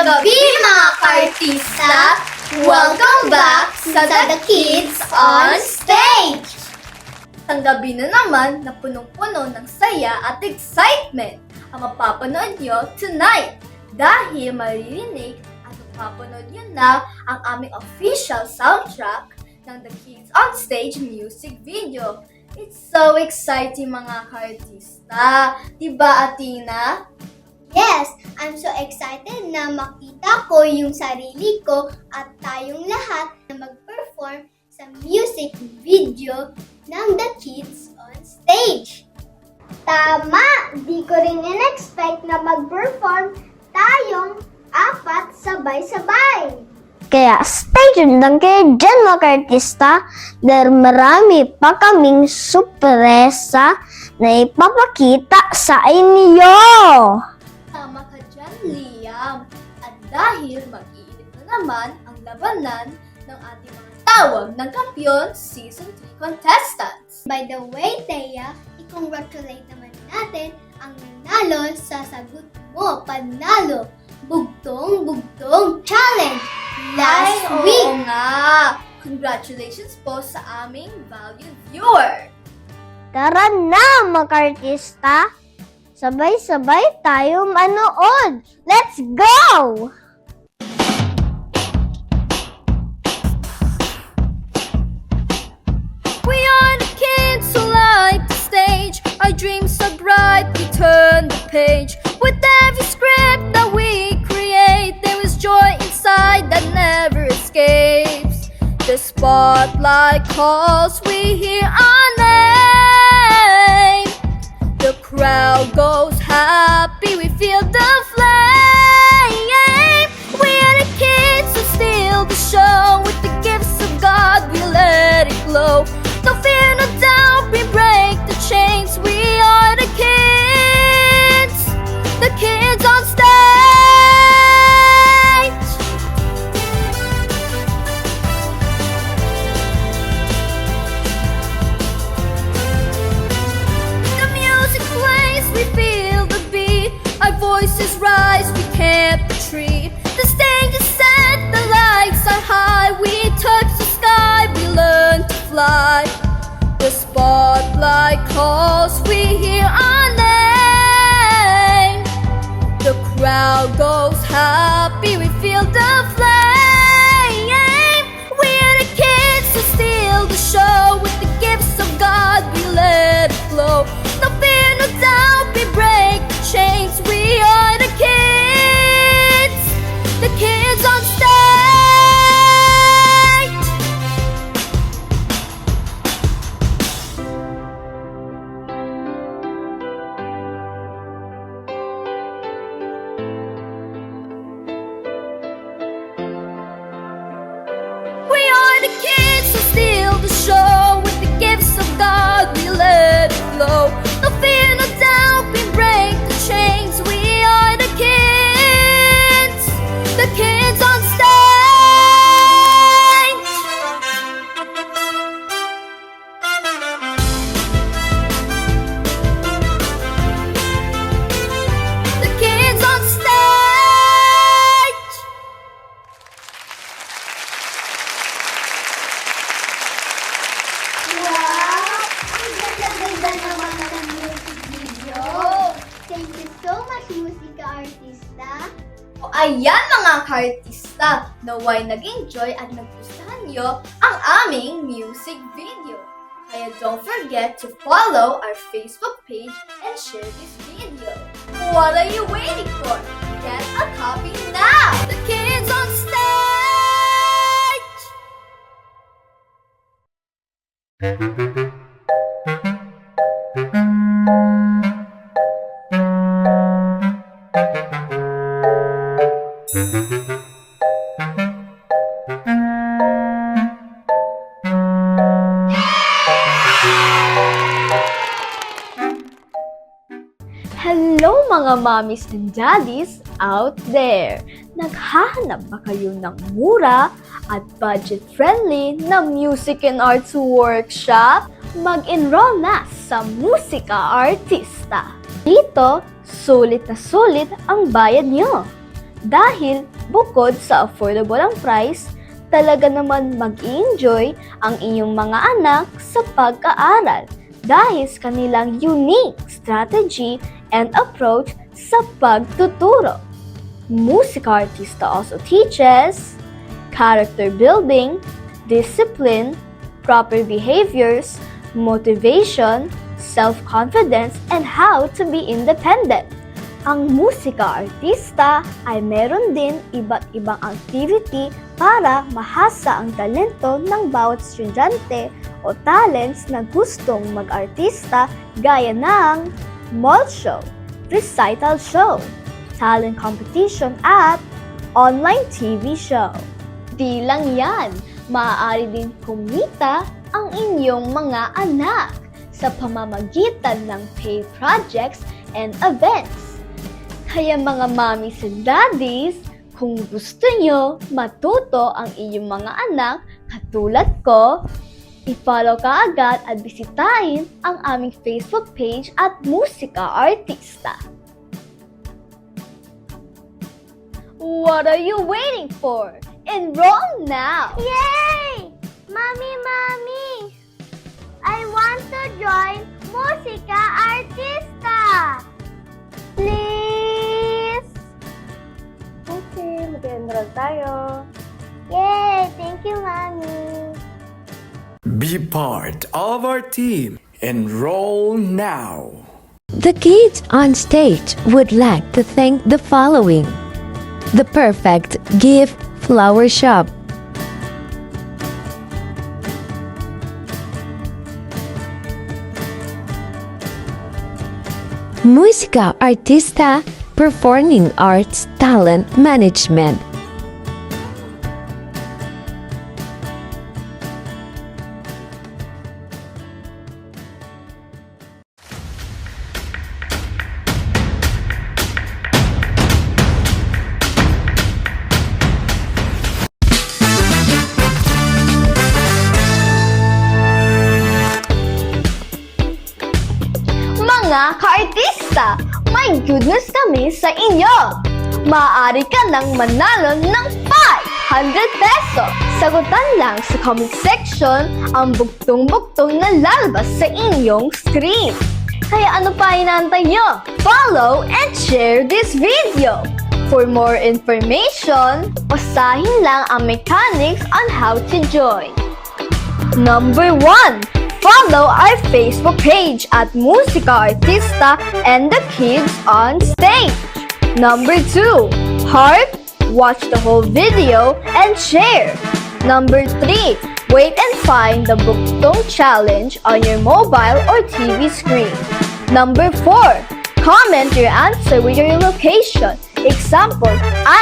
Gabi mga kartista! Welcome back sa The Kids on Stage! Ang gabi na naman na punong-puno ng saya at excitement ang mapapanood nyo tonight dahil maririnig at mapapanood nyo na ang aming official soundtrack ng The Kids on Stage music video. It's so exciting mga kaartista. Diba, Atina? Yes, I'm so excited na makita ko yung sarili ko at tayong lahat na mag-perform sa music video ng The Kids on Stage. Tama! Di ko rin in-expect na mag-perform tayong apat sabay-sabay. Kaya stay tuned lang kayo dyan mga artista dahil marami pa kaming sorpresa na ipapakita sa inyo. Liam. At dahil mag-iinit na naman ang labanan ng ating mga tawag ng Kampiyon Season 3 contestants. By the way, Thea, i-congratulate naman natin ang nanalo sa Sagot Mo Panalo Bugtong Bugtong Challenge last Ay, oo week. nga! Congratulations po sa aming valued viewer! Tara na mga artista! Sabay-sabay tayo manood! Let's go! We are the kids who like the stage. Our dreams so bright, we turn the page. With every script that we create, there is joy inside that never escapes. The spotlight calls, we hear our name. The crowd goes happy, we feel the flame. We are the kids who steal the show with the gifts of God, we let it glow. Rise, we can't retreat. The stage is set, the lights are high. We touch the sky, we learn to fly. The spotlight calls, we hear our name. The crowd goes happy, we feel the flame. We are the kids who steal the show with the gifts of God, we let it flow. No fear, no doubt, we break chains. We are the kids, much, musika artista. O ayan mga ka-artista, naway nag-enjoy at nagustuhan nyo ang aming music video. Kaya don't forget to follow our Facebook page and share this video. What are you waiting for? Get a copy now! The kids on stage! Hello mga mommies and daddies out there! Naghahanap ba kayo ng mura at budget-friendly na music and arts workshop? Mag-enroll na sa Musika Artista! dito, sulit na sulit ang bayad nyo. Dahil bukod sa affordable ang price, talaga naman mag-enjoy ang inyong mga anak sa pag-aaral dahil sa kanilang unique strategy and approach sa pagtuturo. Musica Artista also teaches character building, discipline, proper behaviors, motivation, self-confidence, and how to be independent. Ang musika artista ay meron din iba't ibang activity para mahasa ang talento ng bawat estudyante o talents na gustong mag-artista gaya ng mall show, recital show, talent competition at online TV show. Di lang yan, maaari din kumita ang inyong mga anak sa pamamagitan ng paid projects and events. Kaya mga mommies and daddies, kung gusto nyo matuto ang inyong mga anak katulad ko, i-follow ka agad at bisitahin ang aming Facebook page at Musika Artista. What are you waiting for? Enroll now! Yay! Mommy, mommy! I want to join Musika Artista! Please! Mag-enroll tayo. Yay! Thank you! Be part of our team. Enroll now. The kids on stage would like to thank the following The Perfect Gift Flower Shop, Musica Artista Performing Arts Talent Management, Maaari ka nang manalo ng 500 peso! Sagutan lang sa comment section ang bugtong-bugtong na lalabas sa inyong screen. Kaya ano pa inaantay nyo? Follow and share this video! For more information, basahin lang ang mechanics on how to join. Number 1. Follow our Facebook page at Musika Artista and the Kids on Stage. Number 2. Heart, watch the whole video and share. Number 3. Wait and find the Booktong Challenge on your mobile or TV screen. Number 4. Comment your answer with your location. Example,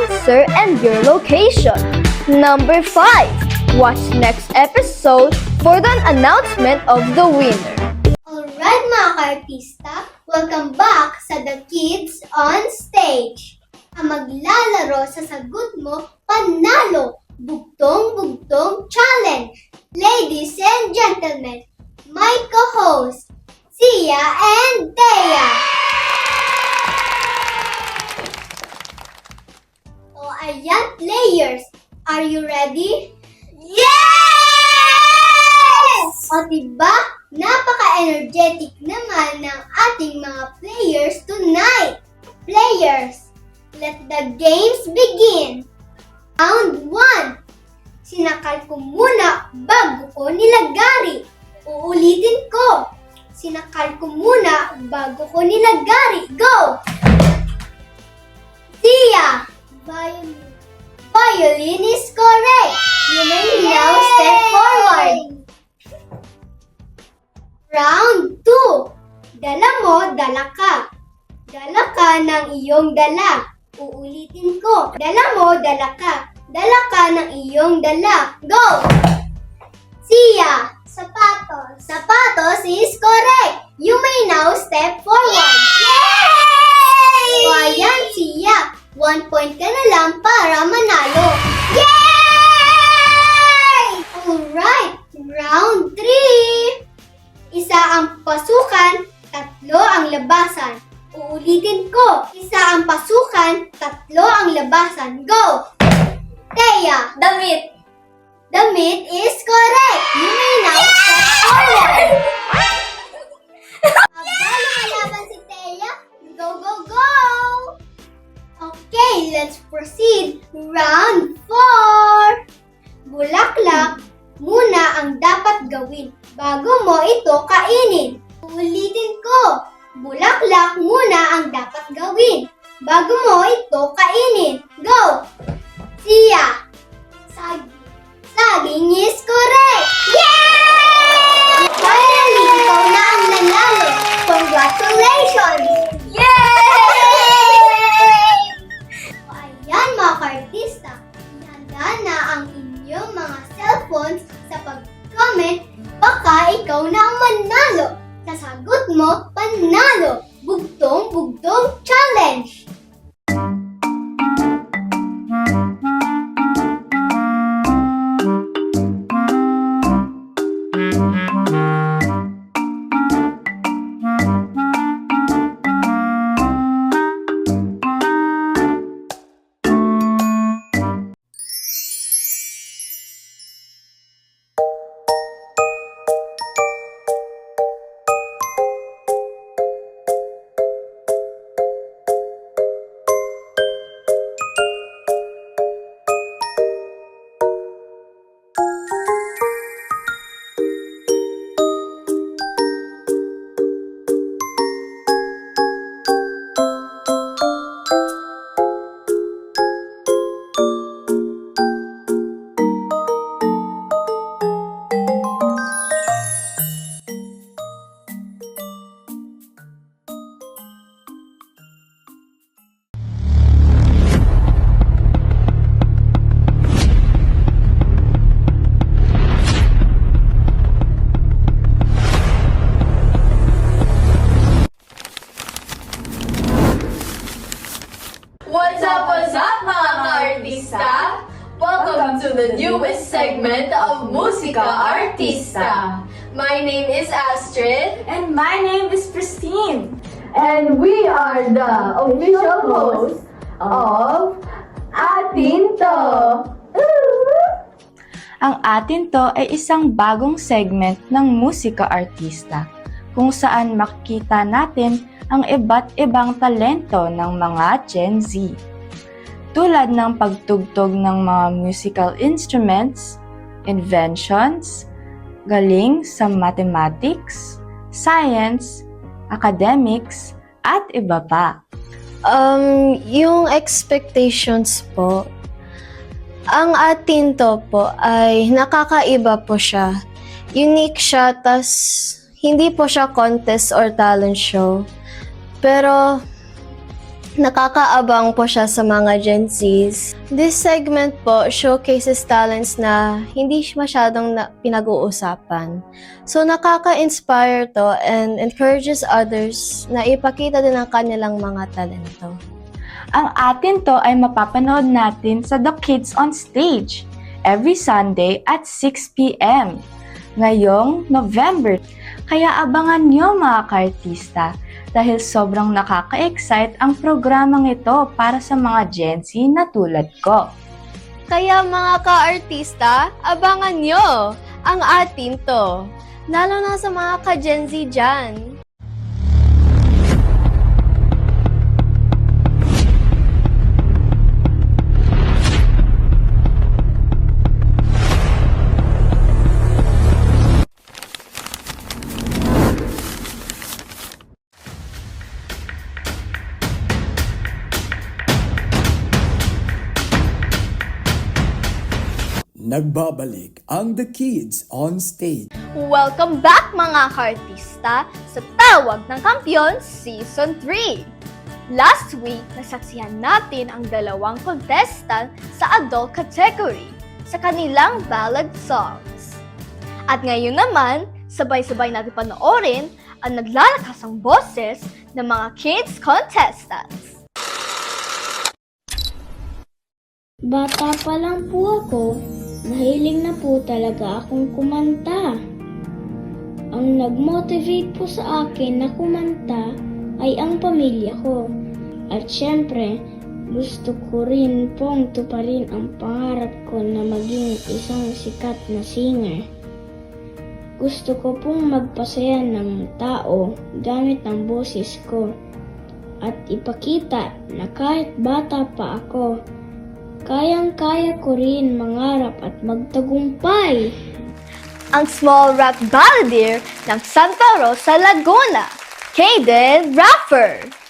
answer and your location. Number 5. Watch next episode for the announcement of the winner. Alright mga ka-artista, welcome back sa The Kids on Stage. Ang maglalaro sa sagot mo, panalo! Bugtong-bugtong challenge! Ladies and gentlemen, my co-host, Sia and Thea! O ayan, players! Are you ready? Yes! O diba, napaka-energetic naman ng ating mga players tonight. Players, let the games begin. Round 1. Sinakal ko muna bago ko nilagari. Uulitin ko. Sinakal ko muna bago ko nilagari. Go! Tia! Violin. Violin is correct. You may now step forward. Round 2. Dala mo, dala ka. Dala ka ng iyong dala. Uulitin ko. Dala mo, dala ka. Dala ka ng iyong dala. Go! Sia. Sapatos. Sapatos is correct. You may now step forward. Yay! O ayan, Sia. One point ka na lang para manalo. Yay! Damit! Damit is correct! You may now step forward! Aba, lumalaban si Thea. Go, go, go! Okay, let's proceed. Round 4! Bulaklak muna ang dapat gawin bago mo ito kainin. Ulitin ko. Bulaklak muna ang dapat gawin bago mo ito kainin. Go! Sia! Sag saging is Artista. My name is Astrid. And my name is Christine. And we are the official hosts of Atinto. Ang atin to ay isang bagong segment ng musika artista kung saan makikita natin ang iba't ibang talento ng mga Gen Z. Tulad ng pagtugtog ng mga musical instruments, inventions, galing sa mathematics, science, academics, at iba pa. Um, yung expectations po, ang atin to po ay nakakaiba po siya. Unique siya, tas hindi po siya contest or talent show. Pero nakakaabang po siya sa mga Gen Zs. This segment po showcases talents na hindi masyadong na pinag-uusapan. So nakaka-inspire to and encourages others na ipakita din ang kanilang mga talento. Ang atin to ay mapapanood natin sa The Kids on Stage every Sunday at 6 p.m. ngayong November. Kaya abangan nyo mga kaartista dahil sobrang nakaka-excite ang programang ito para sa mga Gen Z na tulad ko. Kaya mga ka-artista, abangan nyo ang atin to. Lalo na sa mga ka-Gen Z dyan. Nagbabalik ang The Kids on Stage. Welcome back mga kaartista sa Tawag ng Kampiyon Season 3! Last week, nasaksihan natin ang dalawang contestant sa adult category sa kanilang ballad songs. At ngayon naman, sabay-sabay natin panoorin ang naglalakasang boses ng mga kids contestants. Bata pa lang po ako, mahiling na po talaga akong kumanta. Ang nag-motivate po sa akin na kumanta ay ang pamilya ko. At syempre, Gusto ko rin pong tuparin ang pangarap ko na maging isang sikat na singer. Gusto ko pong magpasaya ng tao gamit ang boses ko at ipakita na kahit bata pa ako, kayang-kaya ko rin mangarap at magtagumpay. Ang small rap balladeer ng Santa Rosa, Laguna, Kaden Rapper.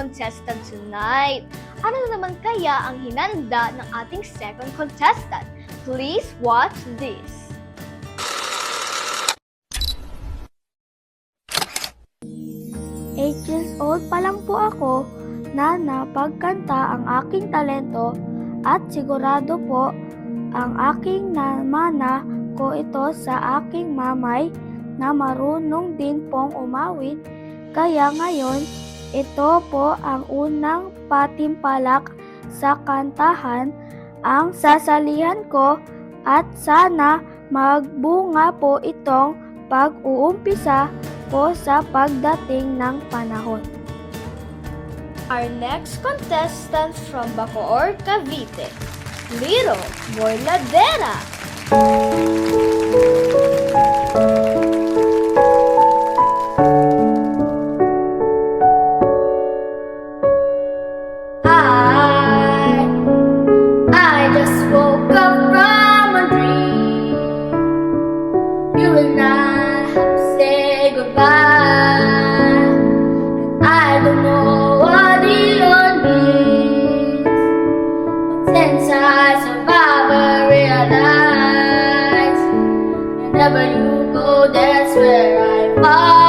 Contestant tonight. Ano na naman kaya ang hinanda ng ating second contestant? Please watch this. Eight years old pa lang po ako na napagkanta ang aking talento at sigurado po ang aking namana ko ito sa aking mamay na marunong din pong umawit. Kaya ngayon, ito po ang unang patimpalak sa kantahan ang sasalihan ko at sana magbunga po itong pag-uumpisa po sa pagdating ng panahon. Our next contestant from Bacoor, Cavite, Liro Morladera. I, heart.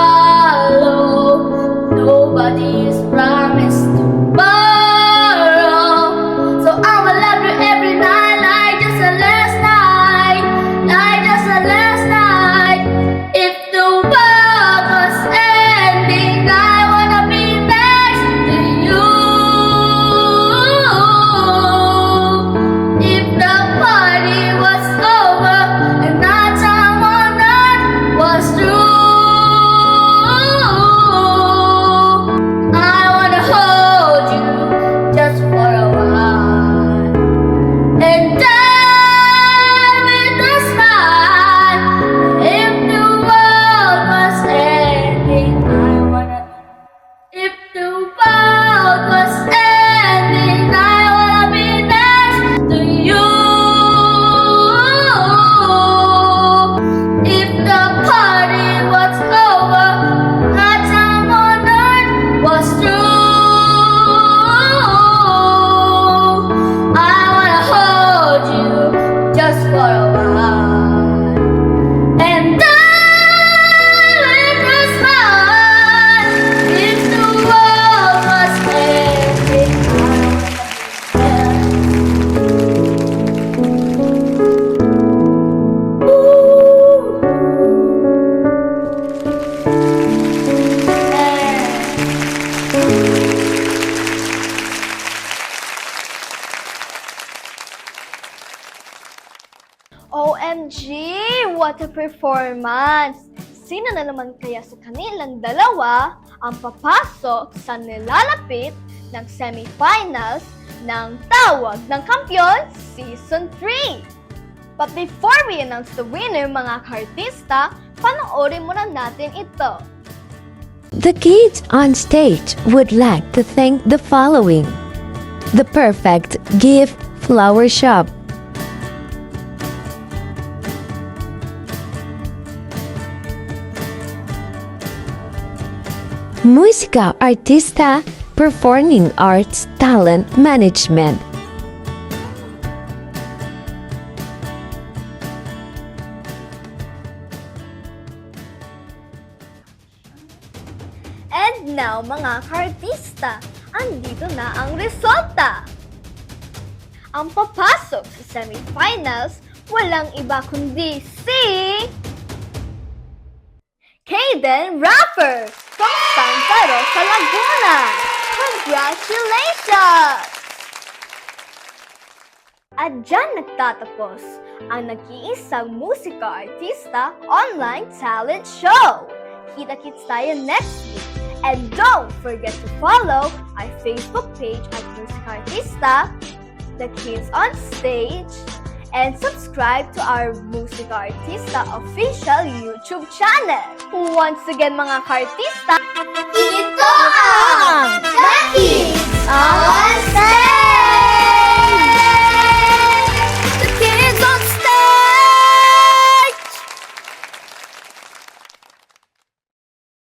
4 months. Sino na naman kaya sa kanilang dalawa ang papasok sa nilalapit ng semifinals ng Tawag ng Kampiyon Season 3? But before we announce the winner, mga kartista, panoorin muna natin ito. The kids on stage would like to thank the following. The Perfect Gift Flower Shop Musica Artista Performing Arts Talent Management, And now, mga kartista, andito na ang resulta! Ang papasok sa semifinals, walang iba kundi si... Kaden Rapper from Santa Rosa, Laguna! Congratulations! At dyan nagtatapos ang nag-iisang musika artista online talent show. Kita-kits tayo next week. And don't forget to follow our Facebook page at Music Artista, The Kids on Stage, and subscribe to our Music Artista official YouTube channel. Once again mga kartista, Ito ang The on Stage!